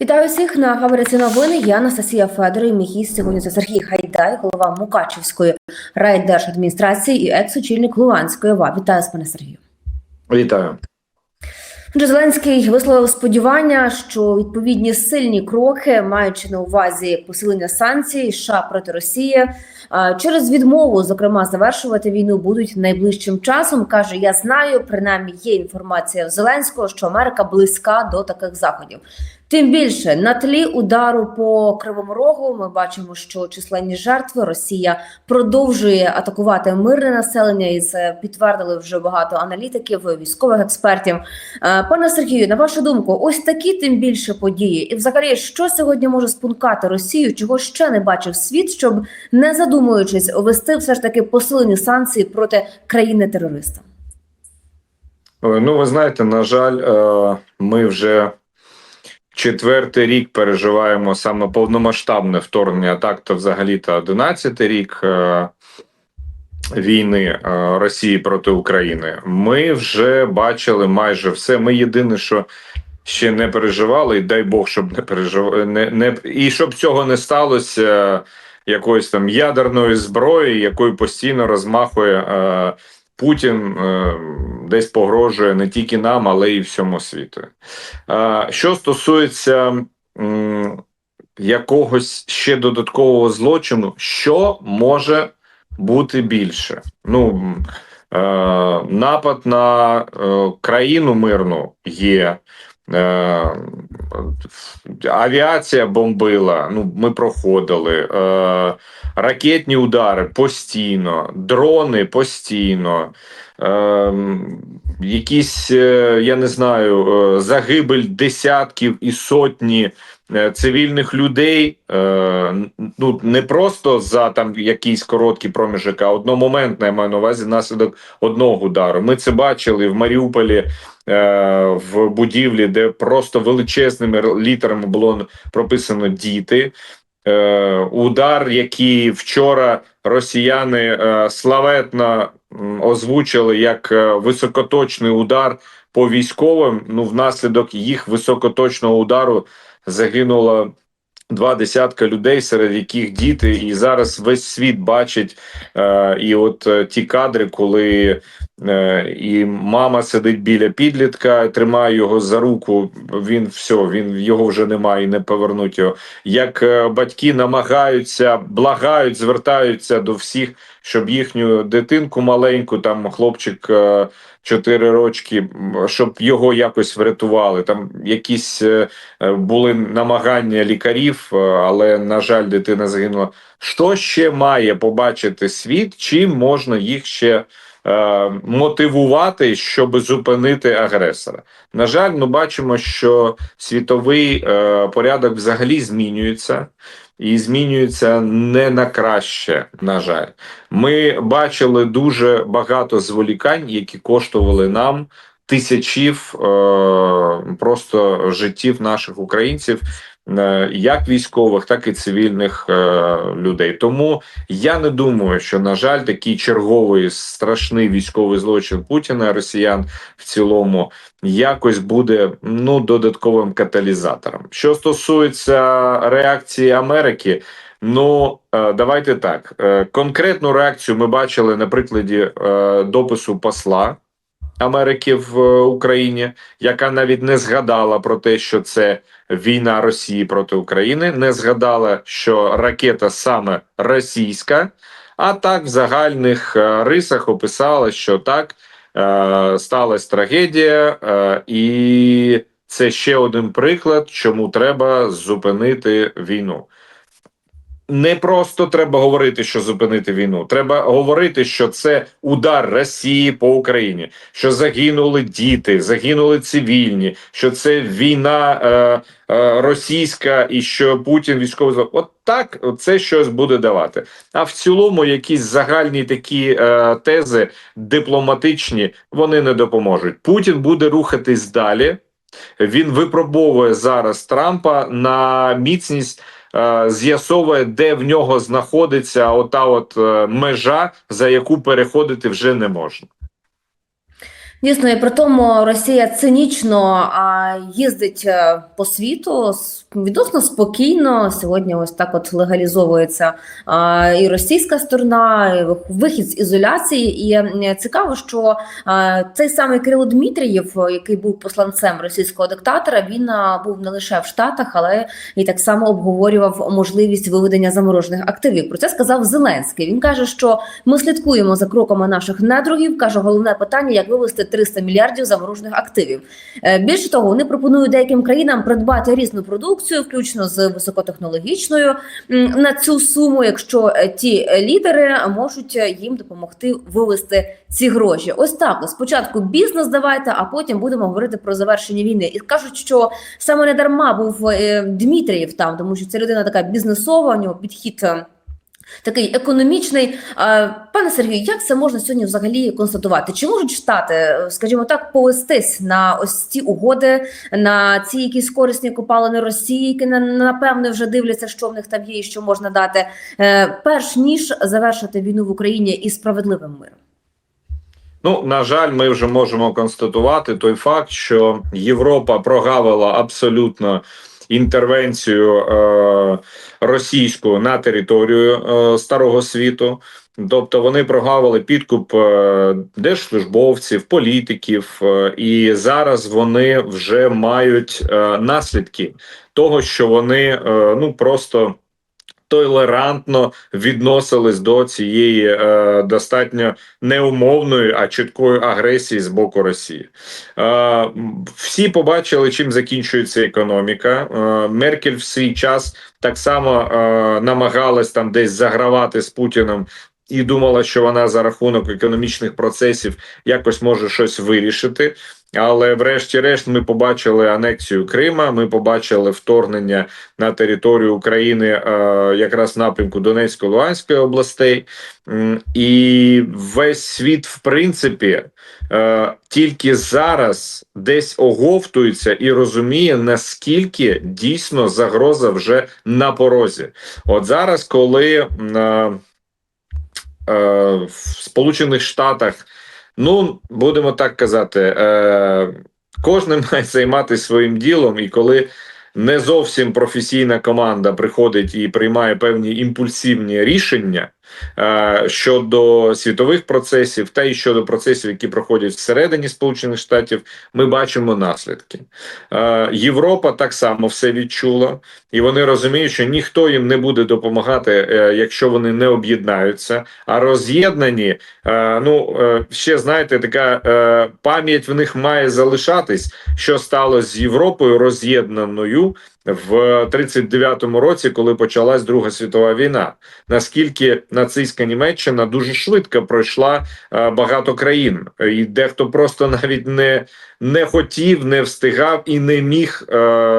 Вітаю всіх на Гавериці новини. Я Анастасія Федор і мій гість сьогодні це Сергій Гайдай, голова Мукачівської райдержадміністрації і екс-очільник Луганської ОВА. Вітаю з пане Сергію. Вітаю. Отже, Зеленський висловив сподівання, що відповідні сильні кроки, маючи на увазі посилення санкцій США проти Росії, через відмову, зокрема, завершувати війну будуть найближчим часом. каже: Я знаю, принаймні є інформація в Зеленського, що Америка близька до таких заходів. Тим більше на тлі удару по кривому рогу ми бачимо, що численні жертви Росія продовжує атакувати мирне населення, і це підтвердили вже багато аналітиків, військових експертів. Е, Пане Сергію, на вашу думку, ось такі тим більше події, і взагалі, що сьогодні може спонукати Росію, чого ще не бачив світ, щоб не задумуючись, ввести все ж таки посилені санкції проти країни-терориста. Ну, ви знаєте, на жаль, е, ми вже четвертий рік переживаємо саме повномасштабне вторгнення, так то взагалі то 11 рік е, війни е, Росії проти України. Ми вже бачили майже все. Ми єдине, що ще не переживали, і дай Бог, щоб не переживали, не, не і щоб цього не сталося. Якоїсь там ядерної зброї, якою постійно розмахує е, Путін, е, десь погрожує не тільки нам, але й всьому світу. Що стосується якогось ще додаткового злочину, що може бути більше? Ну е, напад на е, країну мирну є. Е, авіація бомбила. Ну, ми проходили. Е, ракетні удари постійно, дрони постійно. Е, якісь, я не знаю, загибель десятків і сотні цивільних людей. Е, ну, не просто за там якийсь короткий проміжок, а одномоментно, маю на увазі внаслідок одного удару. Ми це бачили в Маріуполі. е, В будівлі, де просто величезними літерами було прописано діти. Е, удар, який вчора росіяни е, славетно озвучили як е, високоточний удар по військовим. Ну, внаслідок їх високоточного удару загинуло два десятка людей, серед яких діти, і зараз весь світ бачить. Е, і от е, ті кадри, коли і мама сидить біля підлітка, тримає його за руку. Він все, він його вже немає і не повернуть його. Як е, батьки намагаються, благають, звертаються до всіх, щоб їхню дитинку маленьку, там хлопчик. е, Чотири рочки, щоб його якось врятували. Там якісь е, е, були намагання лікарів, е, але на жаль, дитина загинула. Що ще має побачити світ? Чим можна їх ще е, мотивувати, щоб зупинити агресора? На жаль, ми бачимо, що світовий е, порядок взагалі змінюється. І змінюється не на краще, на жаль. Ми бачили дуже багато зволікань, які коштували нам тисячів е, просто життів наших українців, як військових, так і цивільних е, людей. Тому я не думаю, що на жаль, такий черговий страшний військовий злочин Путіна, Росіян в цілому якось буде ну додатковим каталізатором. Що стосується реакції Америки. Ну, е, давайте так. Е, Конкретну реакцію ми бачили на прикладі е, допису посла Америки в е, Україні, яка навіть не згадала про те, що це війна Росії проти України, не згадала, що ракета саме російська, а так в загальних е, рисах описала, що так е, сталася трагедія, і це ще один приклад, чому треба зупинити війну не просто треба говорити, що зупинити війну. Треба говорити, що це удар Росії по Україні, що загинули діти, загинули цивільні, що це війна е, е, російська і що Путін військовий зло- От так це щось буде давати. А в цілому, якісь загальні такі е, тези дипломатичні вони не допоможуть. Путін буде рухатись далі. Він випробовує зараз Трампа на міцність з'ясовує, де в нього знаходиться ота от е, межа, за яку переходити вже не можна. Дійсно, і при тому Росія цинічно їздить е, по світу відносно спокійно. Сьогодні ось так от легалізовується і російська сторона, і вихід з ізоляції. І цікаво, що цей самий Кирило Дмитрієв, який був посланцем російського диктатора, він був не лише в Штатах, але і так само обговорював можливість виведення заморожених активів. Про це сказав Зеленський. Він каже, що ми слідкуємо за кроками наших недругів. каже, головне питання, як вивести 300 мільярдів заморожених активів. Е, Більше того, вони пропонують деяким країнам придбати різну продукцію, включно з високотехнологічною, на цю суму, якщо е, ті лідери можуть е, їм допомогти вивести ці гроші. Ось так. Спочатку бізнес давайте, а потім будемо говорити про завершення війни. І кажуть, що саме не дарма був Дмитрієв там, тому що це людина така бізнесова, у нього підхід. Такий економічний, пане Сергію, як це можна сьогодні взагалі констатувати? Чи можуть штати, е, скажімо так, повестись на ось ці угоди, на ці якісь корисні копалини Росії, які на- напевне вже дивляться, що в них там є і що можна дати, е, перш ніж завершити війну в Україні із справедливим миром? Ну, на жаль, ми вже можемо констатувати той факт, що Європа прогавила абсолютно інтервенцію е, російську на територію е, старого світу. Тобто вони прогавили підкуп е, держслужбовців, політиків, е, і зараз вони вже мають е, наслідки того, що вони ну просто толерантно відносились до цієї е, достатньо неумовної, а чіткої агресії з боку Росії. Е, всі побачили, чим закінчується економіка. Е, Меркель в свій час так само е, намагалась там десь загравати з Путіним. І думала, що вона за рахунок економічних процесів якось може щось вирішити. Але, врешті-решт, ми побачили анексію Крима. Ми побачили вторгнення на територію України, е, якраз напрямку Донецької Луганської областей, і весь світ, в принципі, е, тільки зараз десь оговтується і розуміє, наскільки дійсно загроза вже на порозі. От зараз, коли е, е, в Сполучених Штатах, ну будемо так казати, е, кожен має займатися своїм ділом, і коли не зовсім професійна команда приходить і приймає певні імпульсивні рішення щодо світових процесів, та й щодо процесів, які проходять всередині Сполучених Штатів, ми бачимо наслідки. Е, Європа так само все відчула, і вони розуміють, що ніхто їм не буде допомагати, е, якщо вони не об'єднаються. А роз'єднані, е, ну е, ще знаєте, така е, пам'ять в них має залишатись, що сталося з Європою роз'єднаною в 39-му році, коли почалась Друга світова війна. Наскільки нацистська Німеччина дуже швидко пройшла е, багато країн, і дехто просто навіть не, не хотів, не встигав і не міг е,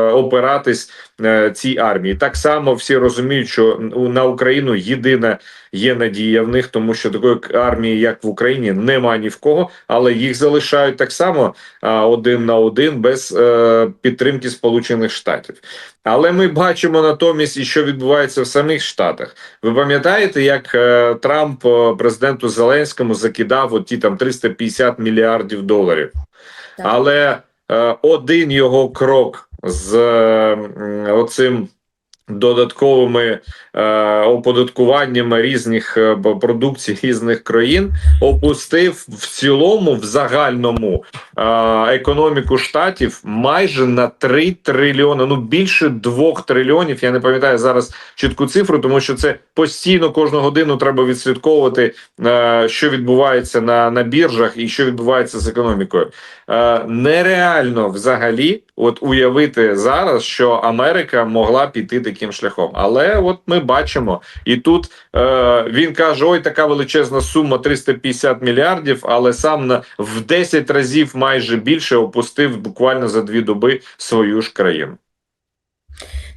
опиратись е, цій армії. Так само всі розуміють, що на Україну єдина є надія в них, тому що такої армії, як в Україні, немає ні в кого, але їх залишають так само а, один на один без е, підтримки Сполучених Штатів. Але ми бачимо натомість, і що відбувається в самих Штатах. Ви пам'ятаєте, як е, Трамп е, президенту Зеленському закидав от ті там 350 мільярдів доларів? Але е, один його крок з е, оцим додатковими е, оподаткуваннями різних е, продукцій різних країн опустив в цілому, в загальному е, економіку штатів майже на 3 трильйони, ну більше 2 трильйонів. Я не пам'ятаю зараз чітку цифру, тому що це постійно кожну годину треба відслідковувати, що відбувається на, на біржах і що відбувається з економікою. Нереально взагалі от уявити зараз, що Америка могла піти таким шляхом. Але от ми бачимо, і тут е, він каже: ой, така величезна сума 350 мільярдів, але сам на в 10 разів майже більше опустив буквально за дві доби свою ж країну.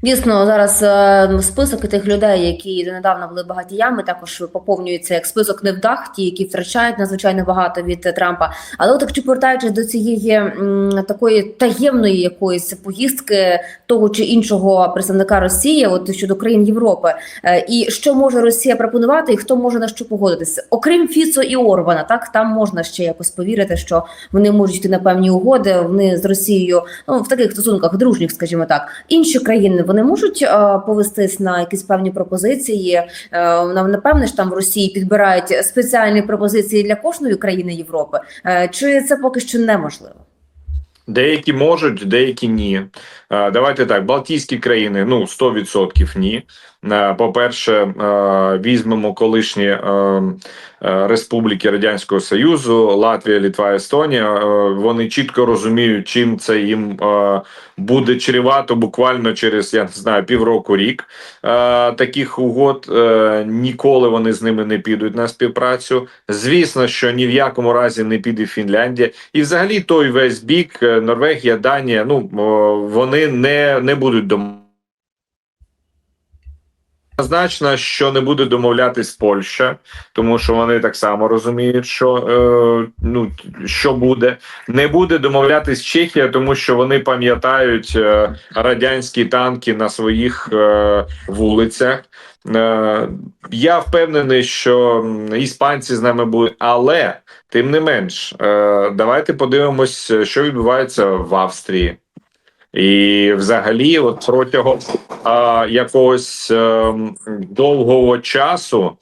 Дійсно, зараз е, список тих людей, які донедавна були багатіями, також поповнюється як список невдах, ті, які втрачають надзвичайно багато від Трампа. Але от якщо повертаючись до цієї м, такої таємної якоїсь поїздки того чи іншого представника Росії, от щодо країн Європи, е, і що може Росія пропонувати, і хто може на що погодитися, окрім Фіцо і Орбана, так там можна ще якось повірити, що вони можуть йти на певні угоди. Вони з Росією ну в таких стосунках дружніх, скажімо так. Інші країни вони можуть е, повестись на якісь певні пропозиції. Е, напевне ж там в Росії підбирають спеціальні пропозиції для кожної країни Європи. Е, чи це поки що неможливо? Деякі можуть, деякі ні. Давайте так: Балтійські країни, ну 100% ні. Е, По-перше, е, візьмемо колишні е, республіки Радянського Союзу, Латвія, Літва, Естонія. Вони чітко розуміють, чим це їм буде чревато буквально через я не знаю півроку рік. Таких угод ніколи вони з ними не підуть на співпрацю. Звісно, що ні в якому разі не піде Фінляндія, і взагалі той весь бік Норвегія, Данія. Ну вони не, не будуть дом. Однозначно, що не буде домовлятись Польща, тому що вони так само розуміють, що е, ну що буде. Не буде домовлятись Чехія, тому що вони пам'ятають е, радянські танки на своїх е, вулицях. Е, я впевнений, що іспанці з нами будуть, але тим не менш, е, давайте подивимось, що відбувається в Австрії. І взагалі, от протягом а, якогось е, довгого часу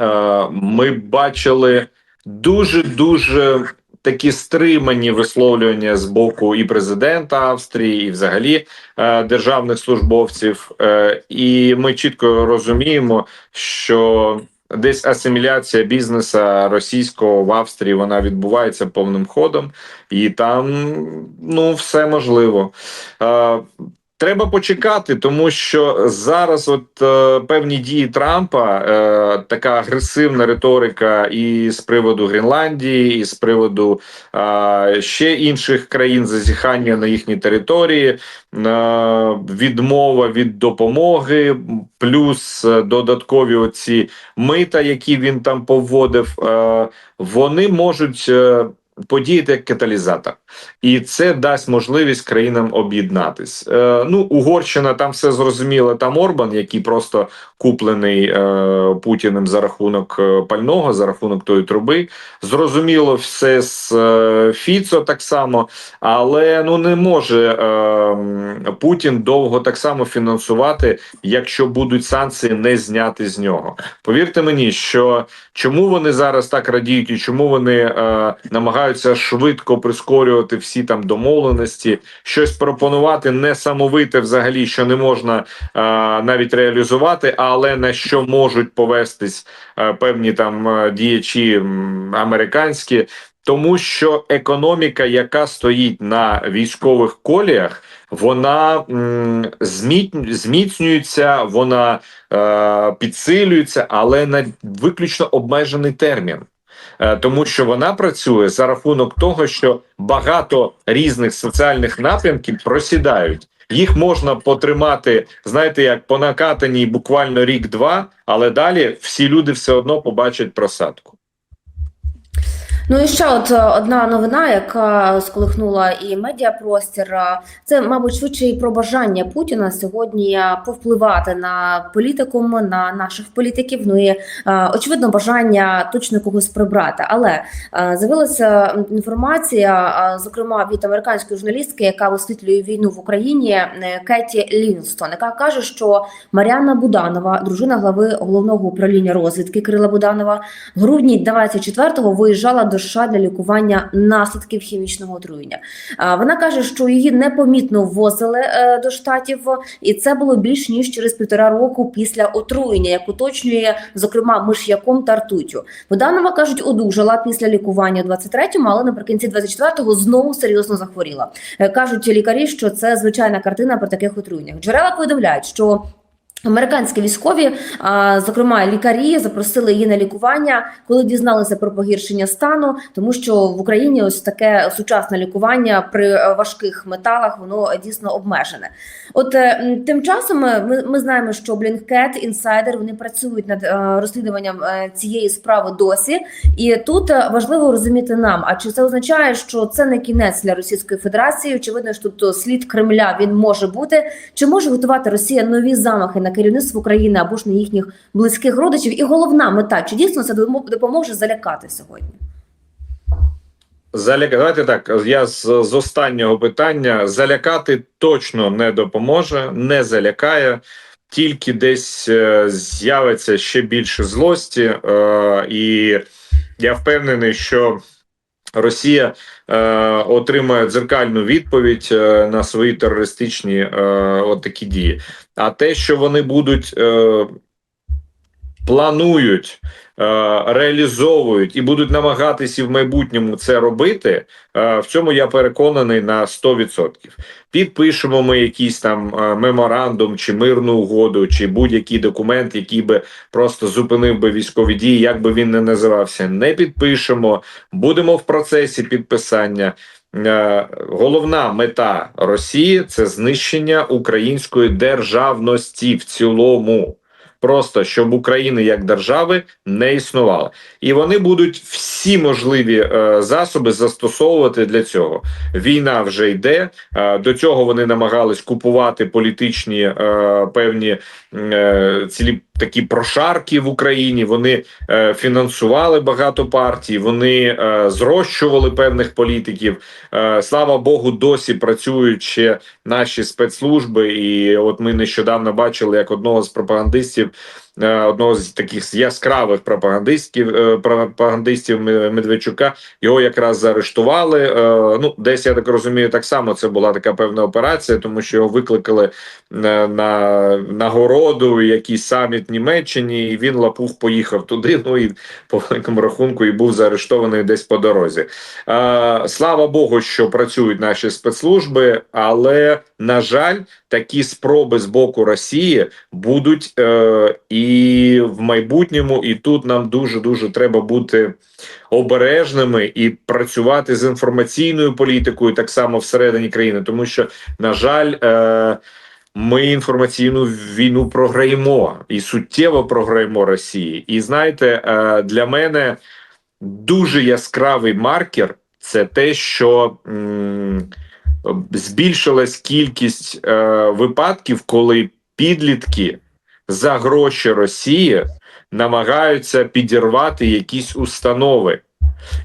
е, ми бачили дуже дуже такі стримані висловлювання з боку і президента Австрії, і взагалі е, державних службовців. Е, і ми чітко розуміємо, що десь асиміляція бізнесу російського в Австрії вона відбувається повним ходом, і там ну все можливо. Е, Треба почекати, тому що зараз, от е, певні дії Трампа, е, така агресивна риторика і з приводу Гренландії, і з приводу е, ще інших країн зазіхання на їхній території, е, відмова від допомоги, плюс е, додаткові оці мита, які він там поводив, е, вони можуть. Подіяти як каталізатор, і це дасть можливість країнам об'єднатись. Е, ну, Угорщина там все зрозуміло. Там Орбан, який просто куплений е, Путіним за рахунок е, пального, за рахунок тої труби. Зрозуміло, все з е, Фіцо так само, але ну не може е, Путін довго так само фінансувати, якщо будуть санкції не зняти з нього. Повірте мені, що чому вони зараз так радіють і чому вони е, намагаються швидко прискорювати всі там домовленості, щось пропонувати несамовите взагалі, що не можна е, навіть реалізувати, але на що можуть повестись е, певні там діячі американські. Тому що економіка, яка стоїть на військових коліях, вона зміцнюється, вона е, підсилюється, але на виключно обмежений термін. Е, Тому що вона працює за рахунок того, що багато різних соціальних напрямків просідають. Їх можна потримати, знаєте, як по накатаній буквально рік-два, але далі всі люди все одно побачать просадку. Ну і ще от е, одна новина, яка сколихнула і медіапростір. е, Це, мабуть, швидше і про бажання Путіна сьогодні е, повпливати на політикум, на наших політиків. Ну і очевидно, бажання точно когось прибрати. Але з'явилася інформація, зокрема від американської журналістки, яка висвітлює війну в Україні, Кеті Лінстон, яка каже, що Маріана Буданова, дружина глави головного управління розвідки Кирила Буданова, в грудні 24-го виїжджала до США для лікування наслідків хімічного отруєння. Вона каже, що її непомітно ввозили е, до штатів, і це було більш ніж через півтора року після отруєння, як уточнює зокрема миш'яком та ртуттю. Буданова кажуть, одужала після лікування у 23-му, але наприкінці 24-го знову серйозно захворіла. Е, Кажуть лікарі, що це звичайна картина при таких отруєннях. Джерела повідомляють, що Американські військові, зокрема лікарі, запросили її на лікування, коли дізналися про погіршення стану, тому що в Україні ось таке сучасне лікування при е, важких металах воно дійсно обмежене. От е, тим часом е, ми, ми знаємо, що Блінкет, інсайдер вони працюють над розслідуванням цієї справи досі, і тут важливо розуміти нам. А чи це означає, що це не кінець для Російської Федерації? Очевидно, що тут слід Кремля він може бути. Чи може готувати Росія нові замахи на керівництво країни або ж на їхніх близьких родичів? І головна мета чи дійсно це допоможе залякати сьогодні? Заляка, давайте так. Я з, з останнього питання залякати точно не допоможе, не залякає. Тільки десь е, з'явиться ще більше злості, е, і я впевнений, що Росія е, отримає дзеркальну відповідь е, на свої терористичні е, от такі дії. А те, що вони будуть е, планують, е, реалізовують і будуть намагатися в майбутньому це робити, е, в цьому я переконаний на 100%. Підпишемо ми якийсь там е, меморандум чи мирну угоду, чи будь-який документ, який би просто зупинив би військові дії, як би він не називався. Не підпишемо, будемо в процесі підписання. Е, Головна мета Росії це знищення української державності в цілому. Просто щоб України як держави не існувало, і вони будуть всі можливі е, засоби застосовувати для цього. Війна вже йде. Е, до цього вони намагались купувати політичні е, певні цілі такі прошарки в Україні. Вони е, фінансували багато партій, вони е, зрощували певних політиків. Е, слава Богу, досі працюють ще наші спецслужби. І от ми нещодавно бачили, як одного з пропагандистів. Е, Одного з таких яскравих пропагандистів е, пропагандистів Ме- Медведчука його якраз заарештували. Е, Ну, десь я так розумію, так само це була така певна операція, тому що його викликали на, на нагороду, якийсь саміт Німеччині, і він лапух поїхав туди. Ну і по великому рахунку і був заарештований десь по дорозі. Слава Богу, що працюють наші спецслужби, але на жаль, такі спроби з боку Росії будуть е, і в майбутньому, і тут нам дуже дуже треба бути обережними і працювати з інформаційною політикою так само всередині країни, тому що на жаль. Е, ми інформаційну війну програємо і суттєво програємо Росії. І знаєте, е, для мене дуже яскравий маркер це те, що збільшилась кількість е, випадків, коли підлітки за гроші Росії намагаються підірвати якісь установи.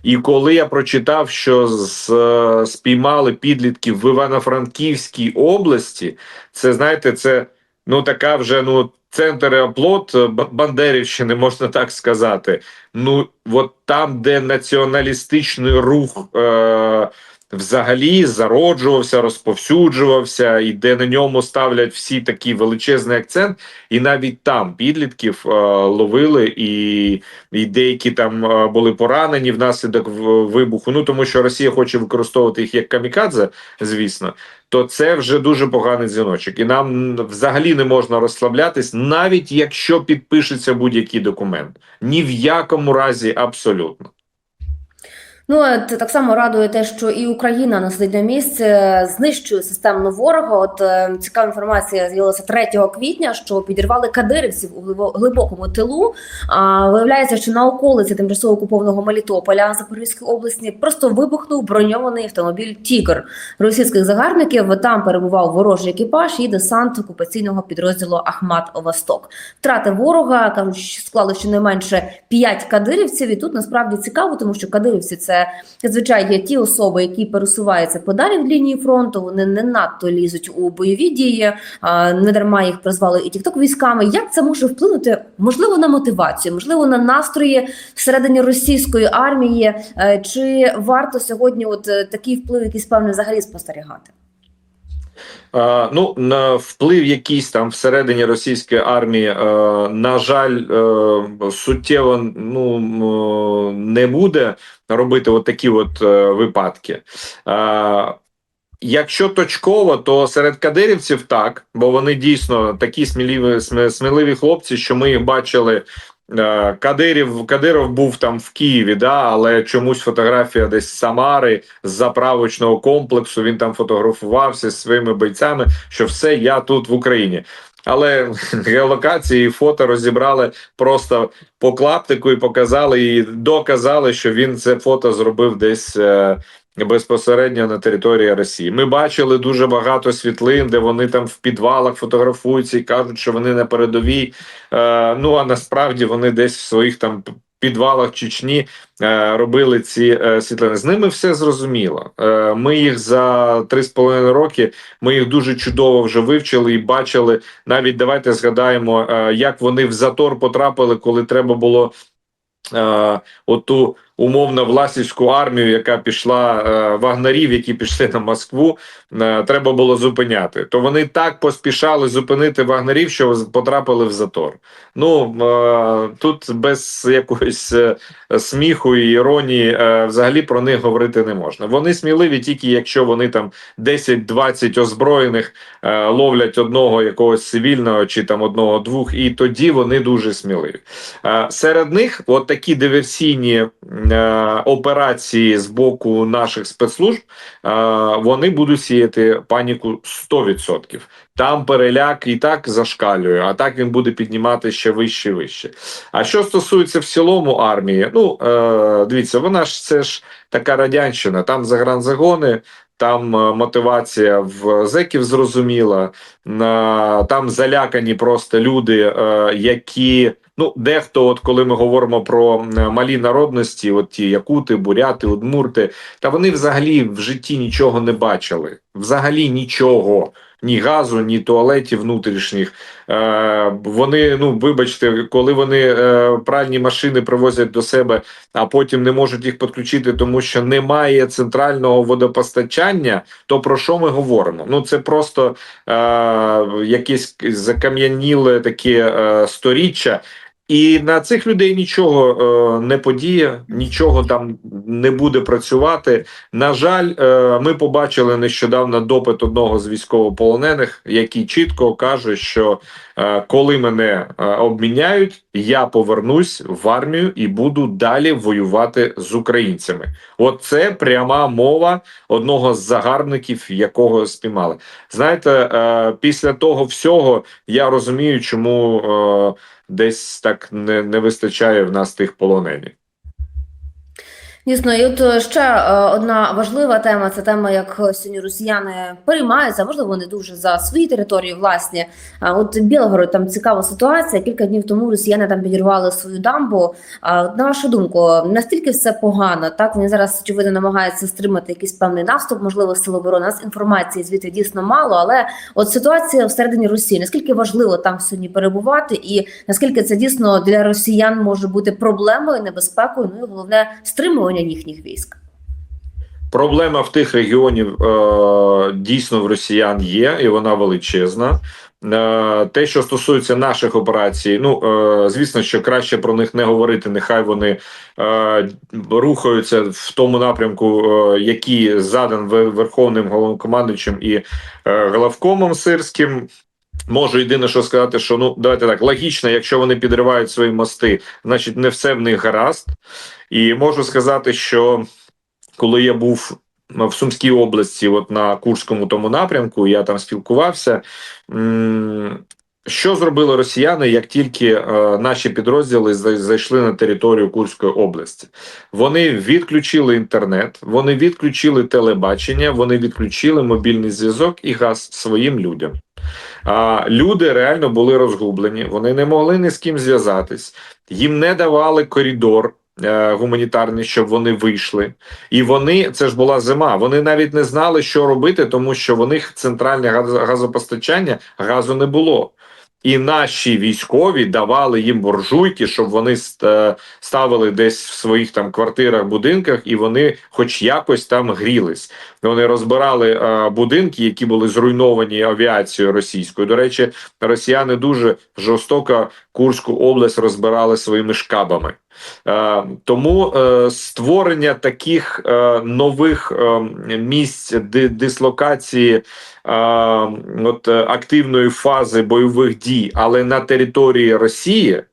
І коли я прочитав, що з, е, спіймали підлітків в Івано-Франківській області, це знаєте, це ну така вже ну центр оплот е, Бандерівщини, можна так сказати. Ну, от там, де націоналістичний рух е, взагалі зароджувався, розповсюджувався, і де на ньому ставлять всі такий величезний акцент, і навіть там підлітків е, ловили, і, і деякі там е, були поранені внаслідок вибуху. Ну тому що Росія хоче використовувати їх як камікадзе, звісно. То це вже дуже поганий дзвіночок, і нам взагалі не можна розслаблятись, навіть якщо підпишеться будь-який документ. Ні в якому разі абсолютно. Ну так само радує те, що і Україна не сидить на знищує системно ворога. От е, цікава інформація з'явилася 3 квітня, що підірвали кадирівців у глибокому тилу. А виявляється, що на околиці тимчасово окупованого Мелітополя Запорізької області просто вибухнув броньований автомобіль Тігр російських загарбників. Там перебував ворожий екіпаж і десант окупаційного підрозділу Ахмат Восток. Втрати ворога кажуть, склали щонайменше 5 кадирівців. І тут насправді цікаво, тому що кадирівці це зазвичай є ті особи, які пересуваються подалі від лінії фронту. Вони не надто лізуть у бойові дії. Не дарма їх призвали і тікток військами. Як це може вплинути? Можливо, на мотивацію, можливо, на настрої всередині російської армії. Е, Чи варто сьогодні, от е, такий вплив, якийсь певний взагалі спостерігати? Ну, на вплив якийсь там всередині російської армії, на жаль, е, суттєво ну, не буде робити от такі от е, випадки. Якщо точково, то серед кадирівців так, бо вони дійсно такі сміливі, сміливі хлопці, що ми їх бачили. Е, Кадирів Кадиров був там в Києві, да, але чомусь фотографія десь Самари з заправочного комплексу. Він там фотографувався зі своїми бойцями. Що все я тут в Україні. Але геолокації і фото розібрали просто по клаптику і показали, і доказали, що він це фото зробив десь е, безпосередньо на території Росії. Ми бачили дуже багато світлин, де вони там в підвалах фотографуються і кажуть, що вони на передовій. Е, ну а насправді вони десь в своїх там підвалах Чечні е, робили ці е, світлини. З ними все зрозуміло. Е, ми їх за три з половиною роки. Ми їх дуже чудово вже вивчили і бачили. Навіть давайте згадаємо, е, як вони в затор потрапили, коли треба було. Е, оту умовно власівську армію, яка пішла е, вагнерів, які пішли на Москву, е, треба було зупиняти. То вони так поспішали зупинити вагнерів, що потрапили в затор. Ну е, тут без якоїсь сміху і іронії взагалі про них говорити не можна. Вони сміливі тільки якщо вони там 10-20 озброєних ловлять одного якогось цивільного чи там одного-двох, і тоді вони дуже сміливі. Серед них от такі диверсійні операції з боку наших спецслужб е, вони будуть сіяти паніку 100%. Там переляк і так зашкалює, а так він буде піднімати ще вище і вище. А що стосується в цілому армії, ну е, дивіться, вона ж це ж така радянщина, там загранзагони. Там е, мотивація в зеків зрозуміла, там залякані просто люди, е, які ну дехто, от коли ми говоримо про малі народності, от ті якути, буряти, удмурти, та вони взагалі в житті нічого не бачили. Взагалі нічого. Ні газу, ні туалетів внутрішніх. Е, вони, ну вибачте, коли вони е, пральні машини привозять до себе, а потім не можуть їх підключити, тому що немає центрального водопостачання, то про що ми говоримо? Ну це просто е, якесь закам'яніле таке е, сторіччя. І на цих людей нічого е, не подіє, нічого там не буде працювати. На жаль, е, ми побачили нещодавно допит одного з військовополонених, який чітко каже, що е, коли мене е, обміняють, я повернусь в армію і буду далі воювати з українцями. От це пряма мова одного з загарбників, якого спіймали. Знаєте, е, після того всього я розумію, чому. Е, Десь так не, не вистачає в нас тих полоненів. Дійсно, і от е, ще е, одна важлива тема це тема, як сьогодні росіяни переймаються, можливо, вони дуже за свої території власні. А от Білгород там цікава ситуація. Кілька днів тому росіяни там підірвали свою дамбу. А на вашу думку, настільки все погано? Так вони зараз очевидно намагаються стримати якийсь певний наступ, можливо, сил оборони. У Нас інформації звідти дійсно мало, але от ситуація всередині Росії. Наскільки важливо там сьогодні перебувати, і наскільки це дійсно для росіян може бути проблемою, небезпекою, ну і головне стримування їхніх військ. Проблема в тих регіонів е, дійсно в росіян є, і вона величезна. Е, те, що стосується наших операцій, ну е, звісно, що краще про них не говорити. Нехай вони рухаються в тому напрямку, який задан верховним головнокомандуючим і главкомом сирським. Можу єдине, що сказати, що ну давайте так логічно, якщо вони підривають свої мости, значить не все в них гаразд. І можу сказати, що коли я був в Сумській області, от на Курському тому напрямку, я там спілкувався. Що зробили росіяни, як тільки е, наші підрозділи зайшли на територію Курської області? Вони відключили інтернет, вони відключили телебачення, вони відключили мобільний зв'язок і газ своїм людям. А люди реально були розгублені, вони не могли ні з ким зв'язатись, їм не давали коридор Гуманітарні, гуманітарний, щоб вони вийшли. І вони це ж була зима. Вони навіть не знали, що робити, тому що в них центральне газ- газопостачання газу не було. І наші військові давали їм буржуйки, щоб вони е, ставили десь в своїх там квартирах, будинках, і вони, хоч якось там грілись. Вони розбирали е, будинки, які були зруйновані авіацією російською. До речі, росіяни дуже жорстоко Курську область розбирали своїми шкабами. Е, Тому е, створення таких е, нових місць ди- дислокації от, активної фази бойових дій, але на території Росії,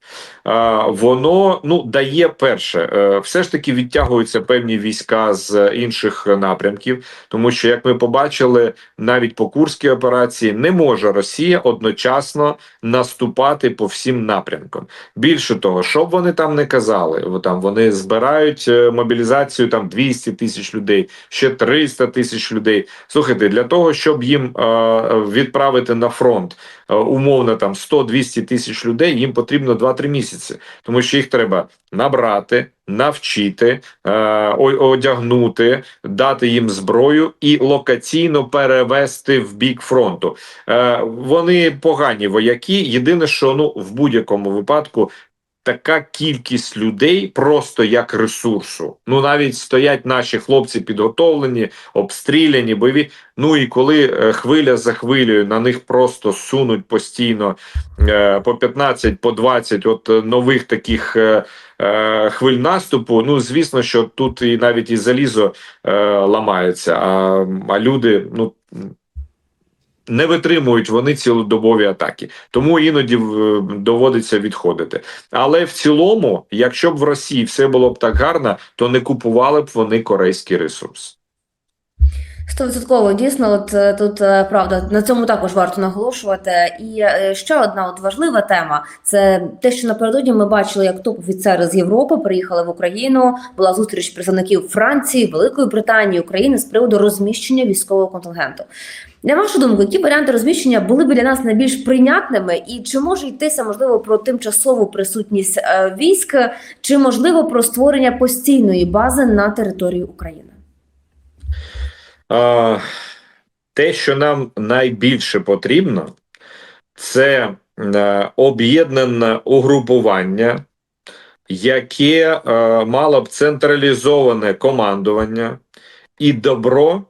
воно ну дає перше, е, все ж таки відтягуються певні війська з інших напрямків, тому що як ми побачили, навіть по курській операції не може Росія одночасно наступати по всім напрямкам. Більше того, що б вони там не казали, там вони збирають е, мобілізацію там 200 тисяч людей, ще 300 тисяч людей. Слухайте, для того, щоб їм е, відправити на фронт умовно там 100-200 тисяч людей, їм потрібно 2-3 місяці, тому що їх треба набрати, навчити, е, одягнути, дати їм зброю і локаційно перевести в бік фронту. Е, вони погані вояки. Єдине, що ну в будь-якому випадку. Така кількість людей просто як ресурсу. Ну навіть стоять наші хлопці підготовлені, обстріляні, бойові. Ну і коли е, хвиля за хвилею на них просто сунуть постійно е, по 15, по 20 от е, нових таких хвиль наступу. Ну звісно, що тут і навіть і залізо ламається. А, а люди, ну не витримують вони цілодобові атаки, тому іноді е, доводиться відходити. Але в цілому, якщо б в Росії все було б так гарно, то не купували б вони корейський ресурс. Стовідсотково дійсно, от е, тут е, правда на цьому також варто наголошувати. І ще одна от важлива тема це те, що напередодні ми бачили, як топ-офіцери з Європи приїхали в Україну. Була зустріч представників Франції, Великої Британії, України з приводу розміщення військового контингенту. На вашу думку, які варіанти розміщення були б для нас найбільш прийнятними, і чи може йтися можливо про тимчасову присутність е, військ, чи можливо про створення постійної бази на території України? А, те, що нам найбільше потрібно, це е, об'єднане угрупування, яке е, мало б централізоване командування і добро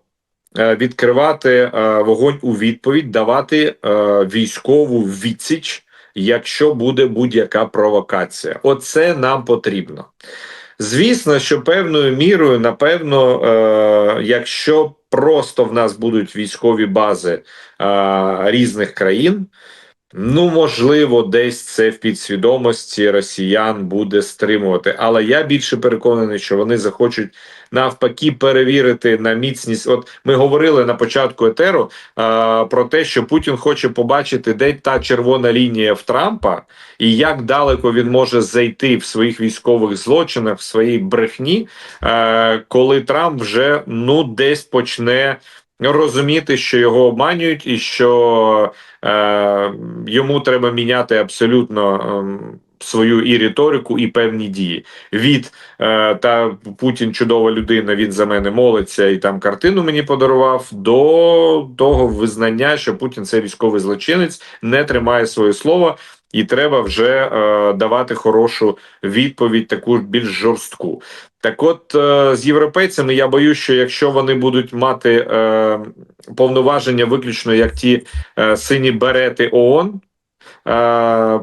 відкривати е, вогонь у відповідь, давати е, військову відсіч, якщо буде будь-яка провокація. Оце нам потрібно. Звісно, що певною мірою, напевно, е, якщо просто в нас будуть військові бази е, різних країн, ну можливо, десь це в підсвідомості росіян буде стримувати. Але я більше переконаний, що вони захочуть навпаки перевірити на міцність. От ми говорили на початку етеру е, про те, що Путін хоче побачити, де та червона лінія в Трампа, і як далеко він може зайти в своїх військових злочинах, в своїй брехні, е, коли Трамп вже ну десь почне розуміти, що його обманюють, і що е, йому треба міняти абсолютно. ем, Свою і риторику, і певні дії від е, та Путін чудова людина. Він за мене молиться і там картину мені подарував. До того визнання, що Путін це військовий злочинець, не тримає своє слово, і треба вже е, давати хорошу відповідь, таку більш жорстку. Так, от е, з європейцями я боюсь, що якщо вони будуть мати е, повноваження виключно як ті е, сині берети ООН,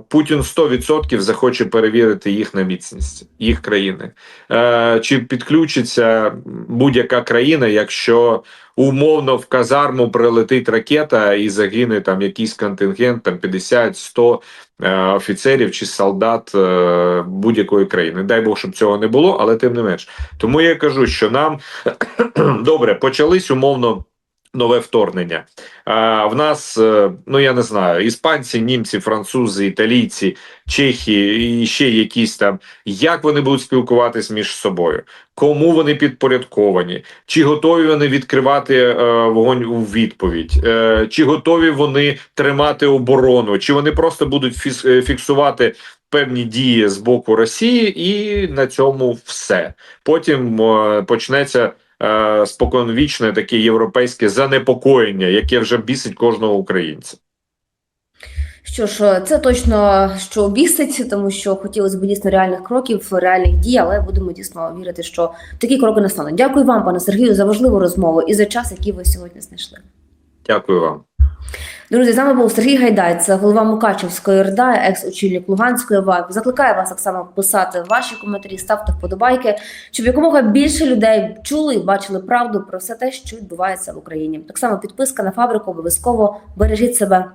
Путін 100% захоче перевірити їх на міцність, їх країни. Е, чи підключиться будь-яка країна, якщо умовно в казарму прилетить ракета і загине там якийсь контингент, там 50-100 е, офіцерів чи солдат е, будь-якої країни. Дай Бог, щоб цього не було, але тим не менш. Тому я кажу, що нам добре почались умовно. Нове вторгнення. А, в нас, е, ну я не знаю, іспанці, німці, французи, італійці, чехи і ще якісь там. Як вони будуть спілкуватись між собою? Кому вони підпорядковані? Чи готові вони відкривати е, вогонь у відповідь? Е, чи готові вони тримати оборону? Чи вони просто будуть е, фіксувати певні дії з боку Росії, і на цьому все. Потім е, почнеться е, споконвічне таке європейське занепокоєння, яке вже бісить кожного українця. Що ж, це точно що бісить, тому що хотілося б дійсно реальних кроків, реальних дій, але будемо дійсно вірити, що такі кроки настануть. Дякую вам, пане Сергію, за важливу розмову і за час, який ви сьогодні знайшли. Дякую вам. Друзі, з нами був Сергій Гайдай, це голова Мукачевської РДА, екс-очільник Луганської ВАК. Закликаю вас так само писати ваші коментарі, ставте вподобайки, щоб якомога більше людей чули і бачили правду про все те, що відбувається в Україні. Так само підписка на фабрику обов'язково бережіть себе.